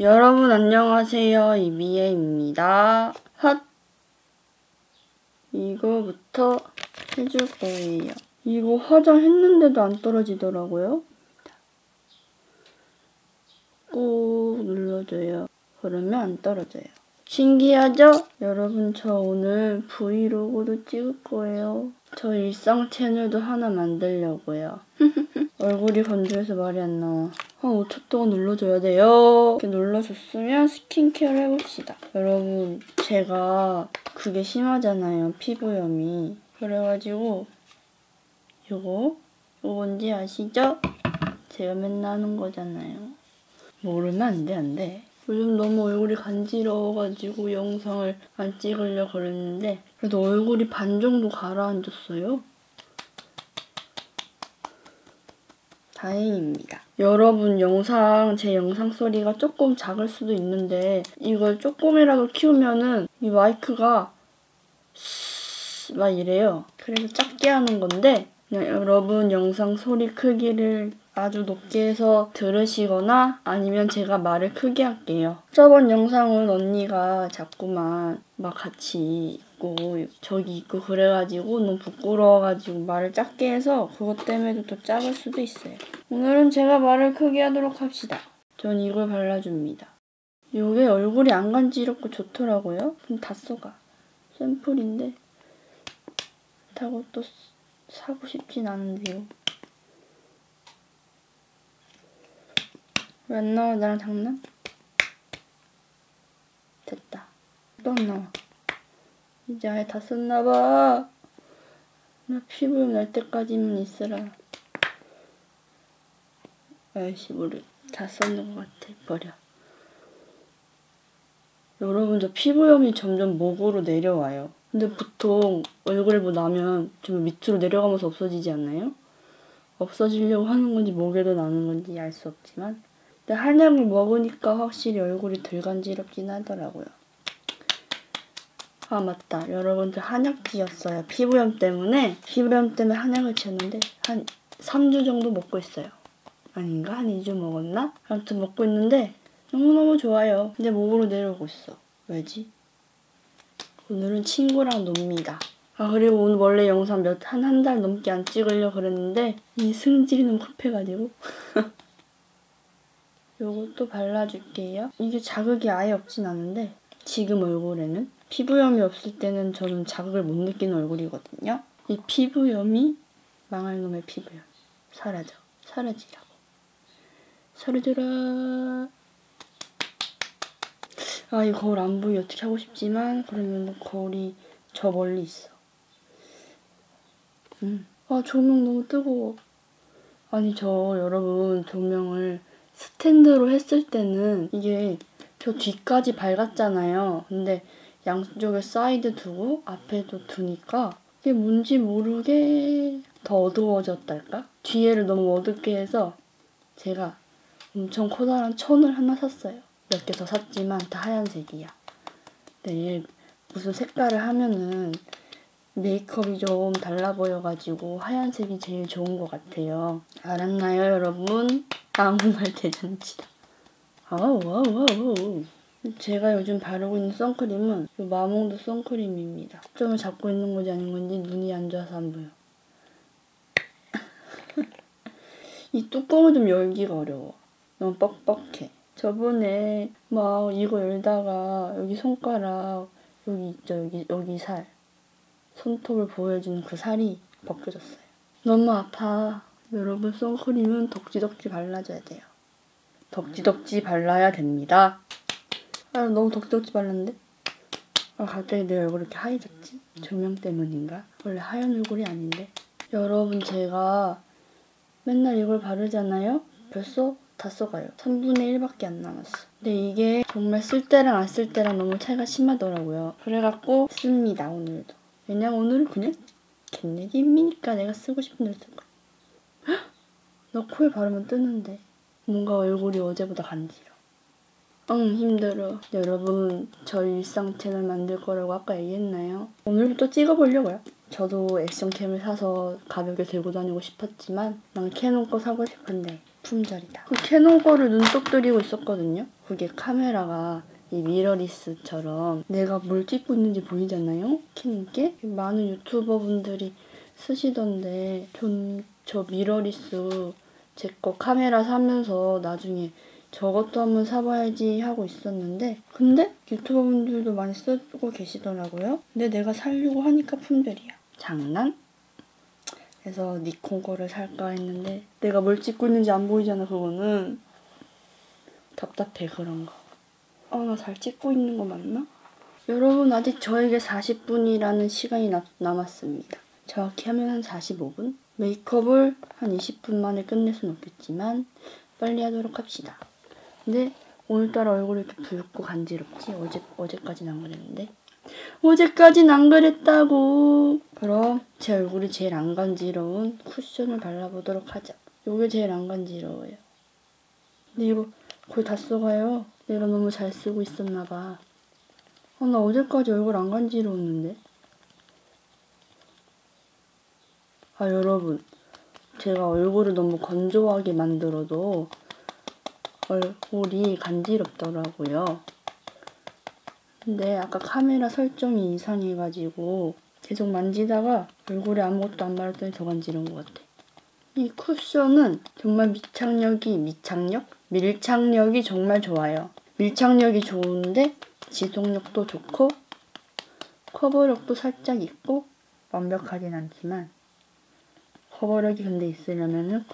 여러분 안녕하세요. 이미애입니다. 핫! 이거부터 해줄 거예요. 이거 화장했는데도 안 떨어지더라고요. 꾹 눌러줘요. 그러면 안 떨어져요. 신기하죠? 여러분 저 오늘 브이로그도 찍을 거예요. 저 일상 채널도 하나 만들려고요. 얼굴이 건조해서 말이 안 나와. 한 5초 동안 눌러줘야 돼요. 이렇게 눌러줬으면 스킨케어를 해봅시다. 여러분 제가 그게 심하잖아요. 피부염이. 그래가지고 요거 이거 뭔지 아시죠? 제가 맨날 하는 거잖아요. 모르면 안 돼, 안 돼. 요즘 너무 얼굴이 간지러워가지고 영상을 안 찍으려고 그랬는데 그래도 얼굴이 반 정도 가라앉았어요. 다행입니다. 여러분 영상 제 영상 소리가 조금 작을 수도 있는데 이걸 조금이라도 키우면은 이 마이크가 막 이래요. 그래서 작게 하는 건데 그냥 여러분 영상 소리 크기를 아주 높게 해서 들으시거나 아니면 제가 말을 크게 할게요. 저번 영상은 언니가 자꾸만 막 같이 있고 저기 있고 그래가지고 너무 부끄러워가지고 말을 작게 해서 그것 때문에도 더 작을 수도 있어요. 오늘은 제가 말을 크게 하도록 합시다. 전 이걸 발라줍니다. 이게 얼굴이 안 간지럽고 좋더라고요. 그럼 다 써가. 샘플인데 다고 또 사고 싶진 않은데요. 왜 안 나와? 나랑 장난? 됐다. 또 안 나와. 이제 아예 다 썼나봐. 나 피부염 날 때까지만 있으라. 아이씨, 모르. 다 썼는 것 같아. 버려. 여러분, 저 피부염이 점점 목으로 내려와요. 근데 보통 얼굴에 뭐 나면 좀 밑으로 내려가면서 없어지지 않나요? 없어지려고 하는 건지 목에도 나는 건지 알 수 없지만 근데 한약을 먹으니까 확실히 얼굴이 덜 간지럽긴 하더라고요. 아 맞다 여러분들 한약지였어요. 피부염 때문에 피부염 때문에 한약을 지었는데 한 3주 정도 먹고 있어요. 아닌가? 한 2주 먹었나? 아무튼 먹고 있는데 너무너무 좋아요. 근데 목으로 내려오고 있어. 왜지? 오늘은 친구랑 놉니다. 아 그리고 오늘 원래 영상 몇 한 한 달 넘게 안 찍으려고 그랬는데 이 승질이 너무 급해가지고 요것도 발라줄게요. 이게 자극이 아예 없진 않은데 지금 얼굴에는 피부염이 없을 때는 저는 자극을 못 느끼는 얼굴이거든요. 이 피부염이 망할 놈의 피부염. 사라져. 사라지라고. 사라져라. 아 이 거울 안 보이. 어떻게 하고 싶지만 그러면 거울이 저 멀리 있어. 음. 아 조명 너무 뜨거워. 아니 저 여러분 조명을 스탠드로 했을 때는 이게 저 뒤까지 밝았잖아요. 근데 양쪽에 사이드 두고 앞에도 두니까 이게 뭔지 모르게 더 어두워졌달까? 뒤에를 너무 어둡게 해서 제가 엄청 커다란 천을 하나 샀어요. 몇 개 더 샀지만 다 하얀색이야. 근데 무슨 색깔을 하면은 메이크업이 좀 달라 보여가지고 하얀색이 제일 좋은 것 같아요. 알았나요, 여러분? 아무 말 대잔치다. 아우, 아우, 아우. 제가 요즘 바르고 있는 선크림은 마몽드 선크림입니다. 점을 잡고 있는 건지 아닌 건지 눈이 안 좋아서 안 보여. 이 뚜껑을 좀 열기가 어려워. 너무 뻑뻑해. 저번에 막 이거 열다가 여기 손가락 여기 있죠 여기 여기 살 손톱을 보여주는 그 살이 벗겨졌어요. 너무 아파. 여러분 선크림은 덕지덕지 발라줘야 돼요. 덕지덕지 발라야 됩니다. 아 너무 덕지덕지 발랐는데? 아 갑자기 내 얼굴 이렇게 하얘졌지? 조명 때문인가? 원래 하얀 얼굴이 아닌데. 여러분 제가 맨날 이걸 바르잖아요? 벌써 다 써가요. 3분의 1밖에 안 남았어. 근데 이게 정말 쓸 때랑 안 쓸 때랑 너무 차이가 심하더라고요. 그래갖고 씁니다 오늘도. 왜냐면 오늘은 그냥 겟내기입니까 내가 쓰고 싶은 대로 쓸 거야. 너 코에 바르면 뜨는데 뭔가 얼굴이 어제보다 간지러. 응 힘들어. 여러분 저 일상 채널 만들 거라고 아까 얘기했나요? 오늘부터 찍어보려고요. 저도 액션캠을 사서 가볍게 들고 다니고 싶었지만 난 캐논 거 사고 싶은데 품절이다. 그 캐논 거를 눈독 들이고 있었거든요. 그게 카메라가 이 미러리스처럼 내가 뭘 찍고 있는지 보이잖아요? 켜는 게 많은 유튜버 분들이 쓰시던데 전 저 미러리스 제 거 카메라 사면서 나중에 저것도 한번 사봐야지 하고 있었는데 근데 유튜버분들도 많이 쓰고 계시더라고요. 근데 내가 살려고 하니까 품절이야. 장난? 그래서 니콘 거를 살까 했는데 내가 뭘 찍고 있는지 안 보이잖아 그거는 답답해 그런 거. 아 나 잘 찍고 있는 거 맞나? 여러분 아직 저에게 40분이라는 시간이 나, 남았습니다. 정확히 하면 한 45분? 메이크업을 한 20분 만에 끝낼 순 없겠지만 빨리 하도록 합시다. 근데 오늘따라 얼굴이 이렇게 붉고 간지럽지? 어제, 어제까지는 안 그랬는데. 어제까진 안 그랬다고. 그럼 제 얼굴이 제일 안 간지러운 쿠션을 발라보도록 하자. 요게 제일 안 간지러워요. 근데 이거 거의 다 써가요. 내가 너무 잘 쓰고 있었나 봐. 아, 나 어제까지 얼굴 안 간지러웠는데. 아, 여러분. 제가 얼굴을 너무 건조하게 만들어도 얼굴이 간지럽더라고요. 근데 아까 카메라 설정이 이상해가지고 계속 만지다가 얼굴에 아무것도 안 바르더니 더 간지러운 것 같아. 이 쿠션은 정말 밀착력이 밀착력? 밀착력이 정말 좋아요. 밀착력이 좋은데 지속력도 좋고 커버력도 살짝 있고 완벽하진 않지만 커버력이 근데 있으려면은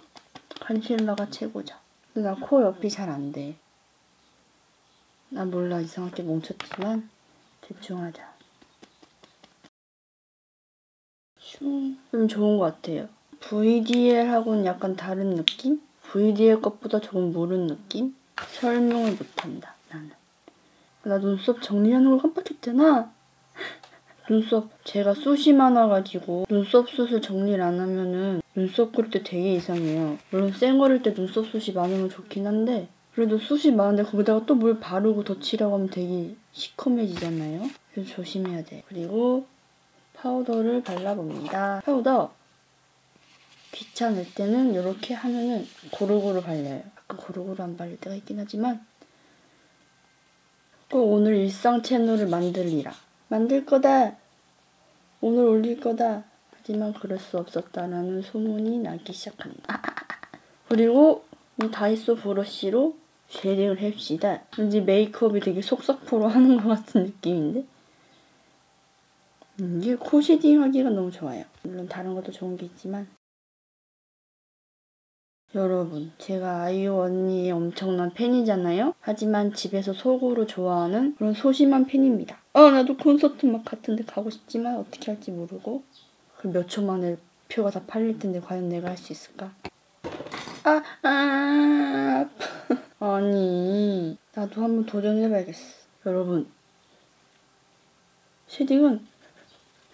컨실러가 최고죠. 나 코 옆이 잘 안 돼. 나 몰라 이상하게 뭉쳤지만 대충 하자. 슝. 좀 좋은 것 같아요. VDL하고는 약간 다른 느낌? VDL 것보다 조금 모르는 느낌? 설명을 못한다 나는. 나 눈썹 정리하는 걸 깜빡했잖아. 눈썹 제가 숱이 많아가지고 눈썹 숱을 정리를 안 하면은 눈썹 그릴 때 되게 이상해요. 물론 쌩 거릴 때 눈썹 숱이 많으면 좋긴 한데 그래도 숱이 많은데 거기다가 또뭘 바르고 덧칠하고 하면 되게 시커매지잖아요. 그래서 조심해야 돼. 그리고 파우더를 발라봅니다. 파우더 귀찮을 때는 이렇게 하면은 고루고루 발려요. 아까 고루고루 안 발릴 때가 있긴 하지만 꼭 오늘 일상 채널을 만들리라. 만들 거다. 오늘 올릴 거다. 하지만 그럴 수 없었다라는 소문이 나기 시작합니다. 그리고 이 다이소 브러쉬로 쉐딩을 합시다. 왠지 메이크업이 되게 속삭포로 하는 것 같은 느낌인데? 이게 코 쉐딩 하기가 너무 좋아요. 물론 다른 것도 좋은 게 있지만 여러분, 제가 아이유 언니의 엄청난 팬이잖아요? 하지만 집에서 속으로 좋아하는 그런 소심한 팬입니다. 아, 나도 콘서트 막 같은데 가고 싶지만 어떻게 할지 모르고 그몇초 만에 표가 다 팔릴 텐데 과연 내가 할 수 있을까? 아, 아, 아니, 나도 한번 도전해봐야겠어. 여러분, 쉐딩은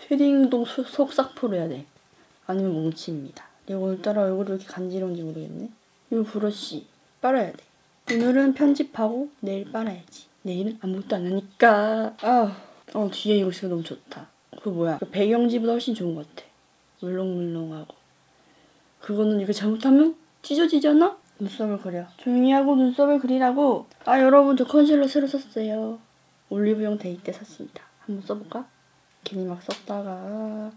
쉐딩도 속삭포로 해야 돼. 아니면 뭉칩니다. 내가 오늘따라 얼굴이 왜 이렇게 간지러운지 모르겠네. 이 브러쉬 빨아야 돼. 오늘은 편집하고 내일 빨아야지. 내일은 아무것도 안 하니까. 아, 어, 뒤에 이거 있으면 너무 좋다. 그 뭐야? 그 배경지보다 훨씬 좋은 것 같아. 물렁물렁하고. 그거는 이거 잘못하면 찢어지잖아? 눈썹을 그려. 조용히 하고 눈썹을 그리라고. 아, 여러분 저 컨실러 새로 샀어요. 올리브영 데이 때 샀습니다. 한번 써볼까? 괜히 막 썼다가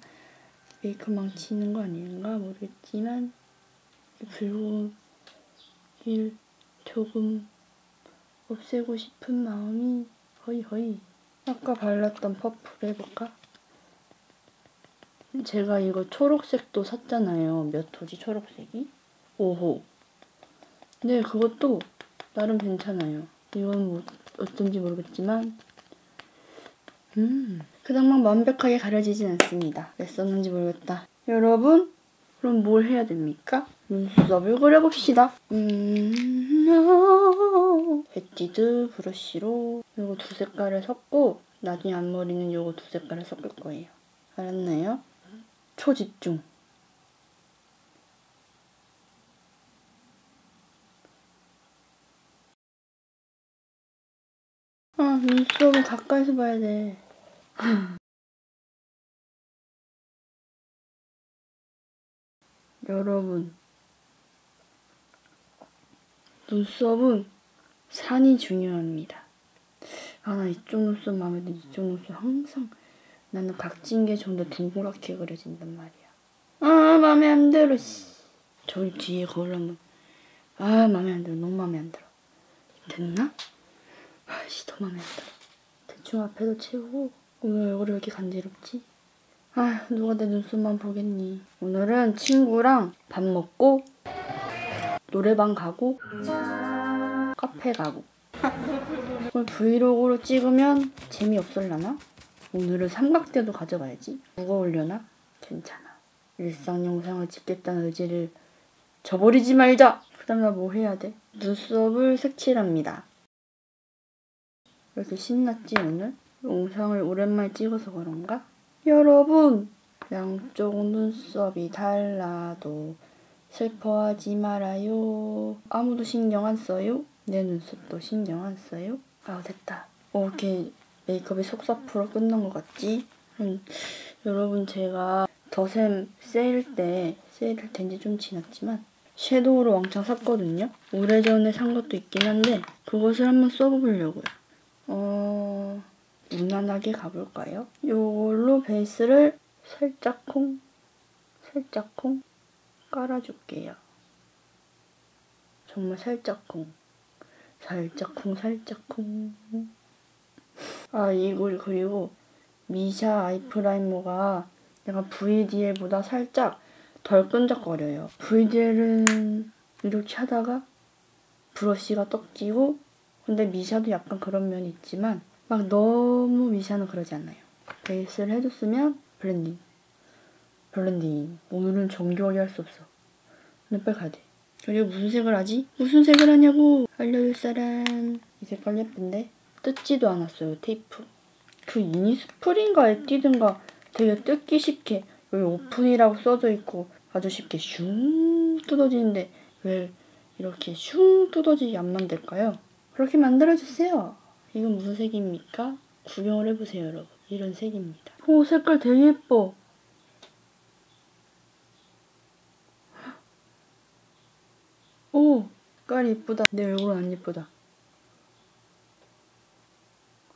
메이크업 망치는 거 아닌가 모르겠지만 붉은 일 조금 없애고 싶은 마음이 허이 허이 아까 발랐던 퍼플 해볼까? 제가 이거 초록색도 샀잖아요. 몇 호지 초록색이? 5호. 근데 그것도 나름 괜찮아요. 이건 뭐 어떤지 모르겠지만 음 그닥만 완벽하게 가려지진 않습니다. 왜 썼는지 모르겠다. 여러분 그럼 뭘 해야 됩니까? 눈썹을 그려봅시다. 음, 베티드 브러쉬로 이거 두 색깔을 섞고 나중에 앞머리는 이거 두 색깔을 섞을 거예요. 알았나요? 초집중. 아, 눈썹은 가까이서 봐야 돼. 여러분, 눈썹은 산이 중요합니다. 아, 나 이쪽 눈썹 마음에 든 이쪽 눈썹 항상 나는 각진 게 좀 더 둥그랗게 그려진단 말이야. 아, 마음에 안 들어, 씨. 저기 뒤에 거울 한번. 아, 마음에 안 들어. 너무 마음에 안 들어. 됐나? 아씨, 더 마음에 안 들어. 대충 앞에도 채우고. 오늘 얼굴이 왜 이렇게 간지럽지? 아, 누가 내 눈썹만 보겠니. 오늘은 친구랑 밥 먹고, 노래방 가고, 카페 가고. 그걸 브이로그로 찍으면 재미없을라나? 오늘은 삼각대도 가져가야지. 무거울려나? 괜찮아. 일상 영상을 찍겠다는 의지를 저버리지 말자! 그 다음 나 뭐 해야 돼? 눈썹을 색칠합니다. 왜 이렇게 신났지 오늘? 영상을 오랜만에 찍어서 그런가? 여러분! 양쪽 눈썹이 달라도 슬퍼하지 말아요. 아무도 신경 안 써요? 내 눈썹도 신경 안 써요? 아 됐다. 어, 이렇게 메이크업이 속사프로 끝난 것 같지? 음, 여러분 제가 더샘 세일 때 세일 된지 좀 지났지만 섀도우를 왕창 샀거든요. 오래전에 산 것도 있긴 한데 그것을 한번 써보려고요. 어... 무난하게 가볼까요? 이걸로 베이스를 살짝 콩 살짝 콩 깔아줄게요. 정말 살짝콩 살짝콩 살짝콩 아 이걸 그리고 미샤 아이프라이머가 약간 VDL보다 살짝 덜 끈적거려요. VDL은 이렇게 하다가 브러쉬가 떡지고 근데 미샤도 약간 그런 면이 있지만 막 너무 미샤는 그러지 않아요. 베이스를 해줬으면 블렌딩. 블렌딩. 오늘은 정교하게 할 수 없어. 근데 빨리 가야 돼. 그리고 무슨 색을 하지? 무슨 색을 하냐고! 알려줄 사람. 이 색깔 예쁜데? 뜯지도 않았어요, 테이프. 그 이니스프린가에 띄든가 되게 뜯기 쉽게 여기 오픈이라고 써져 있고 아주 쉽게 슝 뜯어지는데 왜 이렇게 슝 뜯어지게 안 만들까요? 그렇게 만들어주세요. 이건 무슨 색입니까? 구경을 해보세요, 여러분. 이런 색입니다. 오, 색깔 되게 예뻐. 오, 색깔 예쁘다. 내 얼굴은 안 예쁘다.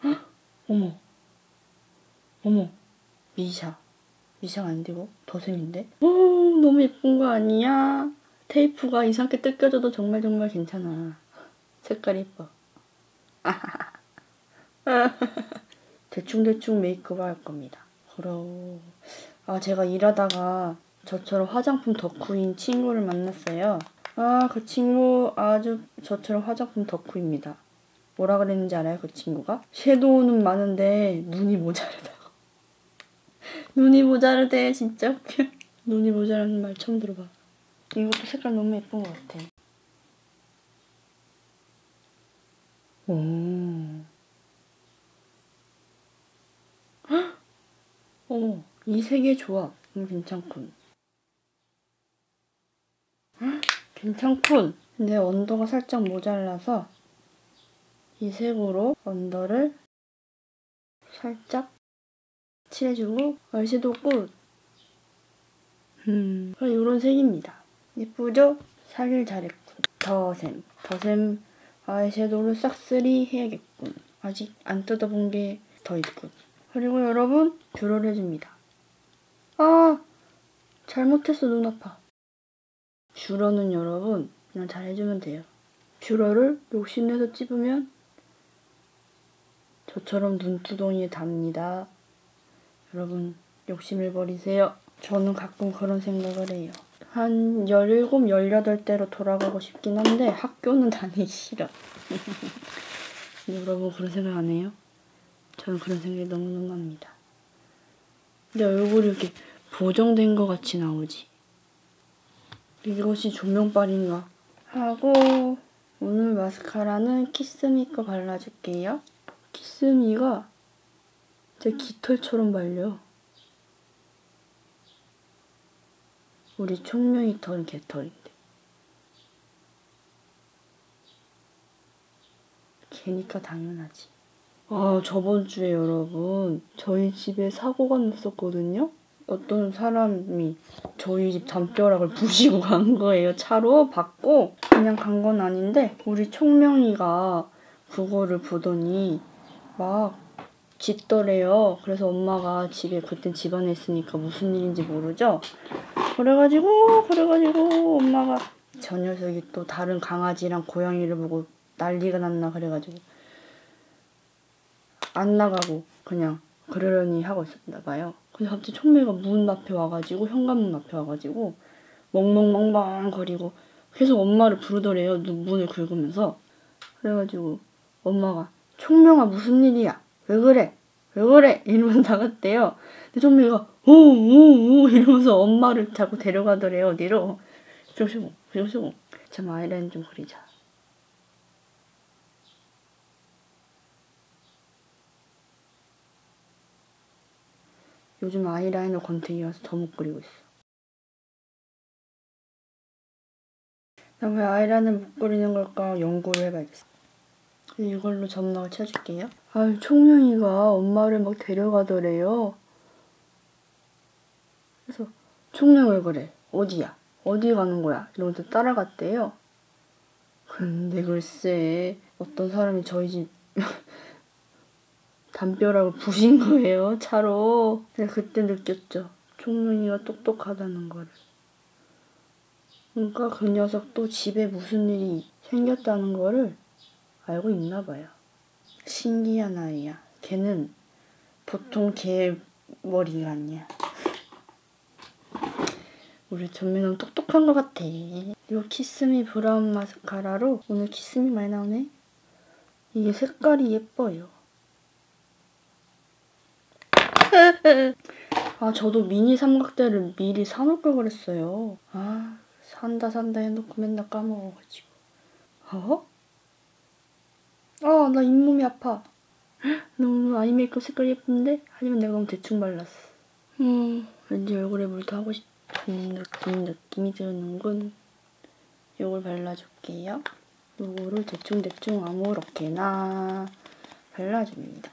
헉, 어머. 어머. 미샤. 미샤가 아니고 더샘인데? 오, 너무 예쁜 거 아니야? 테이프가 이상하게 뜯겨져도 정말 정말 괜찮아. 색깔 예뻐. 대충대충 메이크업 할 겁니다. 그럼 아 제가 일하다가 저처럼 화장품 덕후인 친구를 만났어요. 아 그 친구 아주 저처럼 화장품 덕후입니다. 뭐라 그랬는지 알아요 그 친구가? 섀도우는 많은데 눈이 모자르다고. 눈이 모자르대 진짜. 눈이 모자라는 말 처음 들어봐. 이것도 색깔 너무 예쁜 것 같아. 오. 헉! 어머, 이 색의 조합. 너무 괜찮군. 헉! 괜찮군. 근데 언더가 살짝 모자라서 이 색으로 언더를 살짝 칠해주고 아이섀도우 끝. 음, 이런 색입니다. 예쁘죠? 살일 잘했군. 더샘. 더샘 아이섀도우를 싹쓸이 해야겠군. 아직 안 뜯어본 게 더 있군. 그리고 여러분, 뷰러를 해줍니다. 아! 잘못했어, 눈 아파. 뷰러는 여러분, 그냥 잘 해주면 돼요. 뷰러를 욕심내서 찝으면 저처럼 눈두덩이에 닿습니다. 여러분, 욕심을 버리세요. 저는 가끔 그런 생각을 해요. 한 17, 18대로 돌아가고 싶긴 한데 학교는 다니기 싫어. 여러분 그런 생각 안 해요? 저는 그런 생각이 너무너무 합니다. 내 얼굴이 이렇게 보정된 것 같이 나오지. 이것이 조명빨인가? 하고 오늘 마스카라는 키스미 거 발라줄게요. 키스미가 제 깃털처럼 발려. 우리 총명이 털은 개털인데. 걔니까 당연하지. 아, 저번 주에 여러분, 저희 집에 사고가 났었거든요? 아, 어떤 사람이 저희 집 담벼락을 부시고 간 거예요. 차로 받고 그냥 간 건 아닌데 우리 총명이가 그거를 보더니 막 짖더래요. 그래서 엄마가 집에 그땐 집안에 있으니까 무슨 일인지 모르죠. 그래가지고 그래가지고 엄마가 저 녀석이 또 다른 강아지랑 고양이를 보고 난리가 났나 그래가지고 안 나가고 그냥 그러려니 하고 있었나 봐요. 근데 갑자기 총매가 문 앞에 와가지고 현관문 앞에 와가지고 멍멍멍멍 거리고 계속 엄마를 부르더래요. 눈- 문을 긁으면서 그래가지고 엄마가 총명아 무슨 일이야? 왜 그래? 왜 그래? 이러면서 나갔대요. 근데 총명이가 오오오 이러면서 엄마를 자꾸 데려가더래요 어디로. 조시고 조시고 참 아이라인 좀 그리자. 요즘 아이라이너 권태기 와서 더 못 그리고 있어. 나 왜 아이라인을 못 그리는 걸까 연구를 해봐야겠어. 이걸로 점막을 쳐줄게요. 아유, 총명이가 엄마를 막 데려가더래요. 그래서 총명 왜 그래? 어디야? 어디 가는 거야? 이러면서 따라갔대요. 근데 글쎄 어떤 사람이 저희 집 담벼락을 부신 거예요 차로. 근데 그때 느꼈죠. 총명이가 똑똑하다는 거를. 그러니까 그 녀석도 집에 무슨 일이 생겼다는 거를 알고 있나 봐요. 신기한 아이야. 걔는 보통 개 머리가 아니야. 우리 전민은 똑똑한 것 같아. 이 키스미 브라운 마스카라로 오늘 키스미 많이 나오네. 이게 색깔이 예뻐요. 아 저도 미니 삼각대를 미리 사놓을 걸 그랬어요. 아 산다 산다 해놓고 맨날 까먹어가지고. 어? 아, 나 잇몸이 아파. 너무 아이 메이크업 색깔 예쁜데? 하지만 내가 너무 대충 발랐어. 음, 왠지 얼굴에 물더 하고 싶은 느낌, 느낌이 드는군. 요걸 발라줄게요. 요거를 대충대충 아무렇게나 발라줍니다.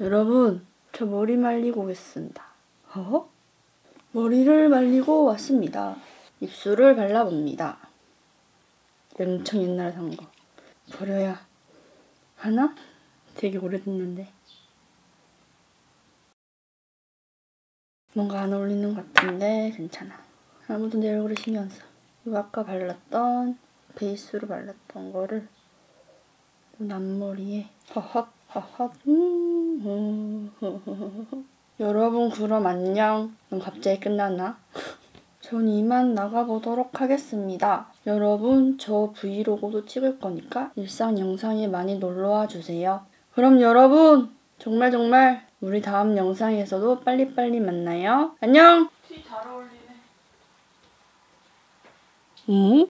여러분, 저 머리 말리고 오겠습니다. 어? 머리를 말리고 왔습니다. 입술을 발라봅니다. 엄청 옛날에 산 거. 버려야 하나? 되게 오래됐는데. 뭔가 안 어울리는 것 같은데 괜찮아. 아무도 내 얼굴에 신경 안 써. 이거 아까 발랐던 베이스로 발랐던 거를 앞머리에 음, 음. 여러분 그럼 안녕. 넌 갑자기 끝나나? 전 이만 나가보도록 하겠습니다. 여러분, 저 브이로그도 찍을 거니까 일상 영상에 많이 놀러와 주세요. 그럼 여러분, 정말 정말 우리 다음 영상에서도 빨리빨리 만나요. 안녕! 티 잘 어울리네. 응?